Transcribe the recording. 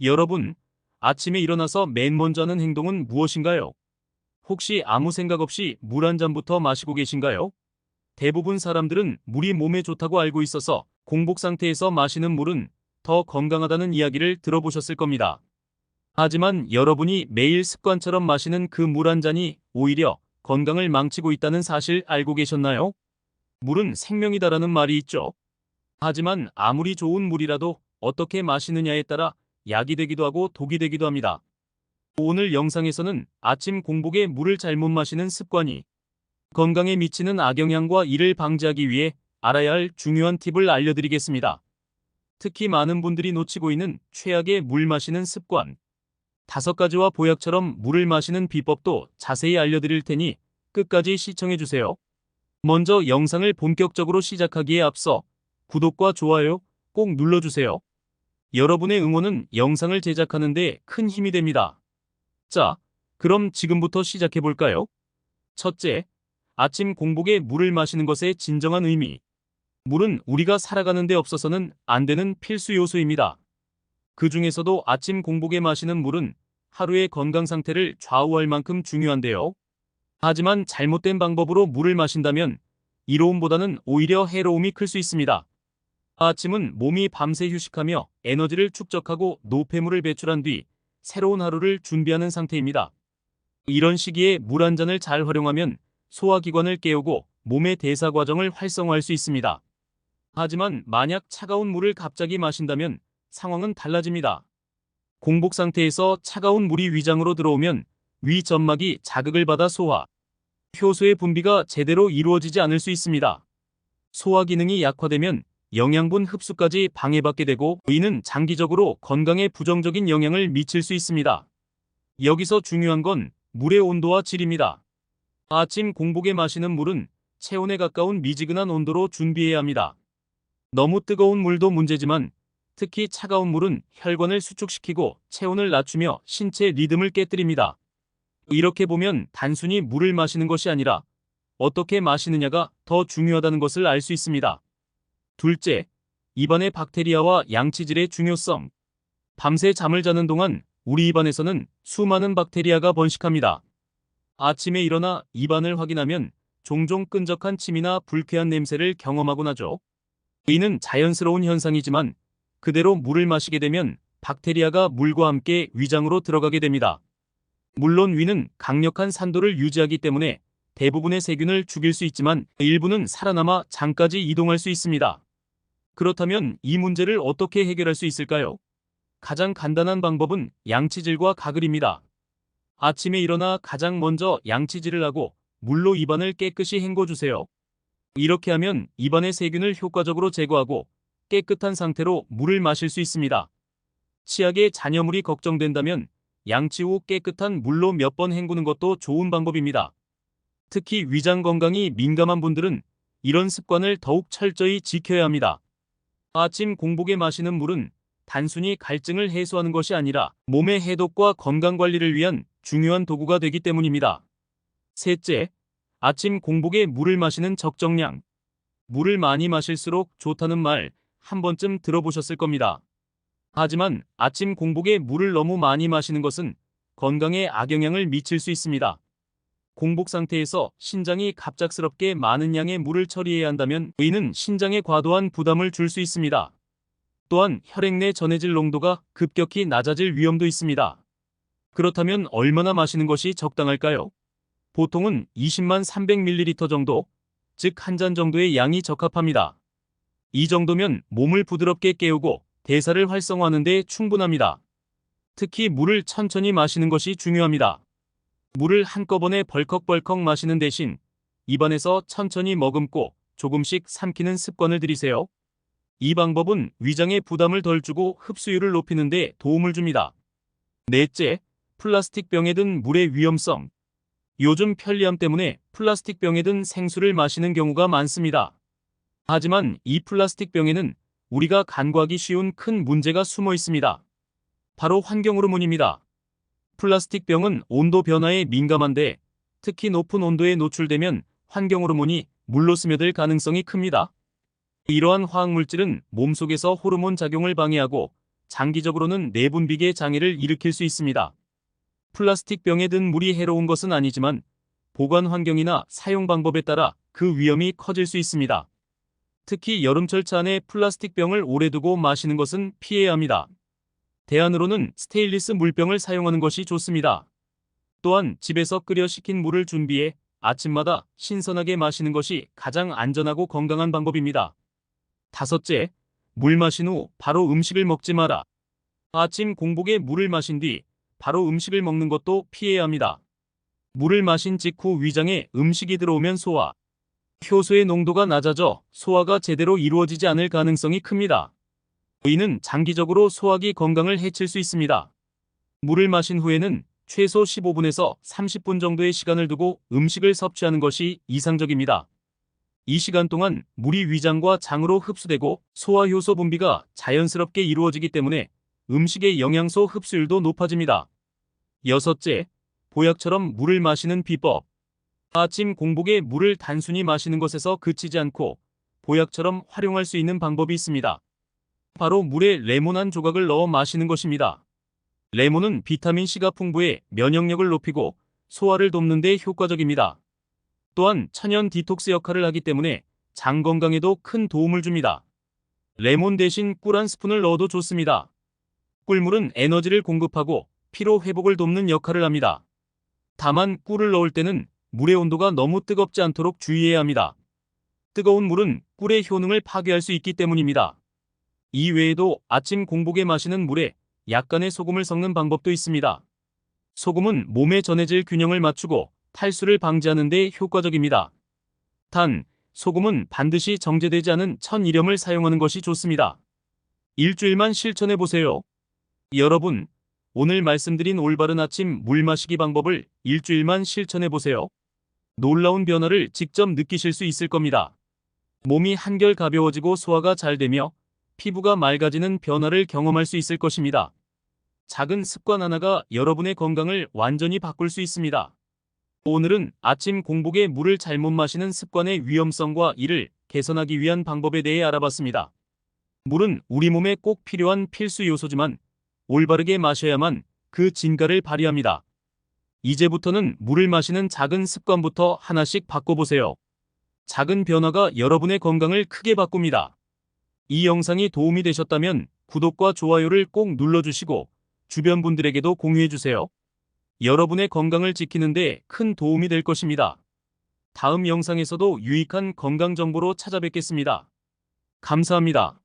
여러분, 아침에 일어나서 맨 먼저 하는 행동은 무엇인가요? 혹시 아무 생각 없이 물 한 잔부터 마시고 계신가요? 대부분 사람들은 물이 몸에 좋다고 알고 있어서 공복 상태에서 마시는 물은 더 건강하다는 이야기를 들어보셨을 겁니다. 하지만 여러분이 매일 습관처럼 마시는 그 물 한 잔이 오히려 건강을 망치고 있다는 사실 알고 계셨나요? 물은 생명이다라는 말이 있죠. 하지만 아무리 좋은 물이라도 어떻게 마시느냐에 따라 약이 되기도 하고 독이 되기도 합니다. 오늘 영상에서는 아침 공복에 물을 잘못 마시는 습관이 건강에 미치는 악영향과 이를 방지하기 위해 알아야 할 중요한 팁을 알려드리겠습니다. 특히 많은 분들이 놓치고 있는 최악의 물 마시는 습관. 다섯 가지와 보약처럼 물을 마시는 비법도 자세히 알려드릴 테니 끝까지 시청해주세요. 먼저 영상을 본격적으로 시작하기에 앞서 구독과 좋아요 꼭 눌러주세요. 여러분의 응원은 영상을 제작하는 데 큰 힘이 됩니다. 자, 그럼 지금부터 시작해볼까요? 첫째, 아침 공복에 물을 마시는 것의 진정한 의미. 물은 우리가 살아가는 데 없어서는 안 되는 필수 요소입니다. 그 중에서도 아침 공복에 마시는 물은 하루의 건강 상태를 좌우할 만큼 중요한데요. 하지만 잘못된 방법으로 물을 마신다면 이로움보다는 오히려 해로움이 클 수 있습니다. 아침은 몸이 밤새 휴식하며 에너지를 축적하고 노폐물을 배출한 뒤 새로운 하루를 준비하는 상태입니다. 이런 시기에 물 한 잔을 잘 활용하면 소화기관을 깨우고 몸의 대사 과정을 활성화할 수 있습니다. 하지만 만약 차가운 물을 갑자기 마신다면 상황은 달라집니다. 공복 상태에서 차가운 물이 위장으로 들어오면 위 점막이 자극을 받아 소화, 효소의 분비가 제대로 이루어지지 않을 수 있습니다. 소화 기능이 약화되면 영양분 흡수까지 방해받게 되고 이는 장기적으로 건강에 부정적인 영향을 미칠 수 있습니다. 여기서 중요한 건 물의 온도와 질입니다. 아침 공복에 마시는 물은 체온에 가까운 미지근한 온도로 준비해야 합니다. 너무 뜨거운 물도 문제지만 특히 차가운 물은 혈관을 수축시키고 체온을 낮추며 신체 리듬을 깨뜨립니다. 이렇게 보면 단순히 물을 마시는 것이 아니라 어떻게 마시느냐가 더 중요하다는 것을 알 수 있습니다. 둘째, 입안의 박테리아와 양치질의 중요성. 밤새 잠을 자는 동안 우리 입안에서는 수많은 박테리아가 번식합니다. 아침에 일어나 입안을 확인하면 종종 끈적한 침이나 불쾌한 냄새를 경험하곤 하죠. 이는 자연스러운 현상이지만 그대로 물을 마시게 되면 박테리아가 물과 함께 위장으로 들어가게 됩니다. 물론 위는 강력한 산도를 유지하기 때문에 대부분의 세균을 죽일 수 있지만 일부는 살아남아 장까지 이동할 수 있습니다. 그렇다면 이 문제를 어떻게 해결할 수 있을까요? 가장 간단한 방법은 양치질과 가글입니다. 아침에 일어나 가장 먼저 양치질을 하고 물로 입안을 깨끗이 헹궈주세요. 이렇게 하면 입안의 세균을 효과적으로 제거하고 깨끗한 상태로 물을 마실 수 있습니다. 치약에 잔여물이 걱정된다면 양치 후 깨끗한 물로 몇 번 헹구는 것도 좋은 방법입니다. 특히 위장 건강이 민감한 분들은 이런 습관을 더욱 철저히 지켜야 합니다. 아침 공복에 마시는 물은 단순히 갈증을 해소하는 것이 아니라 몸의 해독과 건강 관리를 위한 중요한 도구가 되기 때문입니다. 셋째, 아침 공복에 물을 마시는 적정량. 물을 많이 마실수록 좋다는 말 한 번쯤 들어보셨을 겁니다. 하지만 아침 공복에 물을 너무 많이 마시는 것은 건강에 악영향을 미칠 수 있습니다. 공복 상태에서 신장이 갑작스럽게 많은 양의 물을 처리해야 한다면 이는 신장에 과도한 부담을 줄 수 있습니다. 또한 혈액 내 전해질 농도가 급격히 낮아질 위험도 있습니다. 그렇다면 얼마나 마시는 것이 적당할까요? 보통은 20만 300ml 정도, 즉 한 잔 정도의 양이 적합합니다. 이 정도면 몸을 부드럽게 깨우고 대사를 활성화하는 데 충분합니다. 특히 물을 천천히 마시는 것이 중요합니다. 물을 한꺼번에 벌컥벌컥 마시는 대신 입안에서 천천히 머금고 조금씩 삼키는 습관을 들이세요. 이 방법은 위장에 부담을 덜 주고 흡수율을 높이는 데 도움을 줍니다. 넷째, 플라스틱 병에 든 물의 위험성. 요즘 편리함 때문에 플라스틱 병에 든 생수를 마시는 경우가 많습니다. 하지만 이 플라스틱 병에는 우리가 간과하기 쉬운 큰 문제가 숨어 있습니다. 바로 환경 호르몬입니다. 플라스틱 병은 온도 변화에 민감한데 특히 높은 온도에 노출되면 환경 호르몬이 물로 스며들 가능성이 큽니다. 이러한 화학 물질은 몸속에서 호르몬 작용을 방해하고 장기적으로는 내분비계 장애를 일으킬 수 있습니다. 플라스틱 병에 든 물이 해로운 것은 아니지만 보관 환경이나 사용 방법에 따라 그 위험이 커질 수 있습니다. 특히 여름철 차 안에 플라스틱 병을 오래 두고 마시는 것은 피해야 합니다. 대안으로는 스테인리스 물병을 사용하는 것이 좋습니다. 또한 집에서 끓여 식힌 물을 준비해 아침마다 신선하게 마시는 것이 가장 안전하고 건강한 방법입니다. 다섯째, 물 마신 후 바로 음식을 먹지 마라. 아침 공복에 물을 마신 뒤 바로 음식을 먹는 것도 피해야 합니다. 물을 마신 직후 위장에 음식이 들어오면 소화, 효소의 농도가 낮아져 소화가 제대로 이루어지지 않을 가능성이 큽니다. 이는 장기적으로 소화기 건강을 해칠 수 있습니다. 물을 마신 후에는 최소 15분에서 30분 정도의 시간을 두고 음식을 섭취하는 것이 이상적입니다. 이 시간 동안 물이 위장과 장으로 흡수되고 소화효소 분비가 자연스럽게 이루어지기 때문에 음식의 영양소 흡수율도 높아집니다. 여섯째, 보약처럼 물을 마시는 비법. 아침 공복에 물을 단순히 마시는 것에서 그치지 않고 보약처럼 활용할 수 있는 방법이 있습니다. 바로 물에 레몬 한 조각을 넣어 마시는 것입니다. 레몬은 비타민C가 풍부해 면역력을 높이고 소화를 돕는 데 효과적입니다. 또한 천연 디톡스 역할을 하기 때문에 장 건강에도 큰 도움을 줍니다. 레몬 대신 꿀 한 스푼을 넣어도 좋습니다. 꿀물은 에너지를 공급하고 피로 회복을 돕는 역할을 합니다. 다만 꿀을 넣을 때는 물의 온도가 너무 뜨겁지 않도록 주의해야 합니다. 뜨거운 물은 꿀의 효능을 파괴할 수 있기 때문입니다. 이 외에도 아침 공복에 마시는 물에 약간의 소금을 섞는 방법도 있습니다. 소금은 몸의 전해질 균형을 맞추고 탈수를 방지하는 데 효과적입니다. 단, 소금은 반드시 정제되지 않은 천일염을 사용하는 것이 좋습니다. 일주일만 실천해 보세요. 여러분, 오늘 말씀드린 올바른 아침 물 마시기 방법을 일주일만 실천해 보세요. 놀라운 변화를 직접 느끼실 수 있을 겁니다. 몸이 한결 가벼워지고 소화가 잘 되며 피부가 맑아지는 변화를 경험할 수 있을 것입니다. 작은 습관 하나가 여러분의 건강을 완전히 바꿀 수 있습니다. 오늘은 아침 공복에 물을 잘못 마시는 습관의 위험성과 이를 개선하기 위한 방법에 대해 알아봤습니다. 물은 우리 몸에 꼭 필요한 필수 요소지만 올바르게 마셔야만 그 진가를 발휘합니다. 이제부터는 물을 마시는 작은 습관부터 하나씩 바꿔보세요. 작은 변화가 여러분의 건강을 크게 바꿉니다. 이 영상이 도움이 되셨다면 구독과 좋아요를 꼭 눌러주시고 주변 분들에게도 공유해주세요. 여러분의 건강을 지키는데 큰 도움이 될 것입니다. 다음 영상에서도 유익한 건강 정보로 찾아뵙겠습니다. 감사합니다.